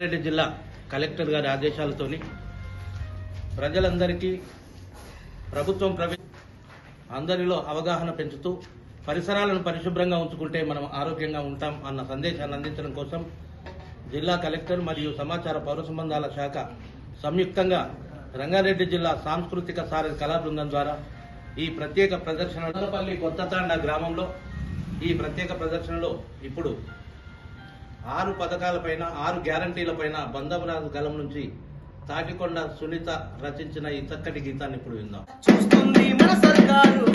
రెడ్డి జిల్లా కలెక్టర్ గారి ఆదేశాలతోని ప్రజలందరికీ ప్రభుత్వం ప్రవే అందరిలో అవగాహన పెంచుతూ పరిసరాలను పరిశుభ్రంగా ఉంచుకుంటే మనం ఆరోగ్యంగా ఉంటాం అన్న సందేశాన్ని అందించడం కోసం జిల్లా కలెక్టర్ మరియు సమాచార పౌర సంబంధాల శాఖ సంయుక్తంగా రంగారెడ్డి జిల్లా సాంస్కృతిక సారథి కళా బృందం ద్వారా ఈ ప్రత్యేక ప్రదర్శన కొత్తతాండ గ్రామంలో ఈ ప్రత్యేక ప్రదర్శనలో ఇప్పుడు ఆరు పథకాలపైన ఆరు గ్యారంటీలపైన బంధమరాజు గలం నుంచి తాటికొండ సునీత రచించిన ఈ చక్కటి గీతాన్ని ఇప్పుడు విందాం. చూస్తుంది మన సర్కారు.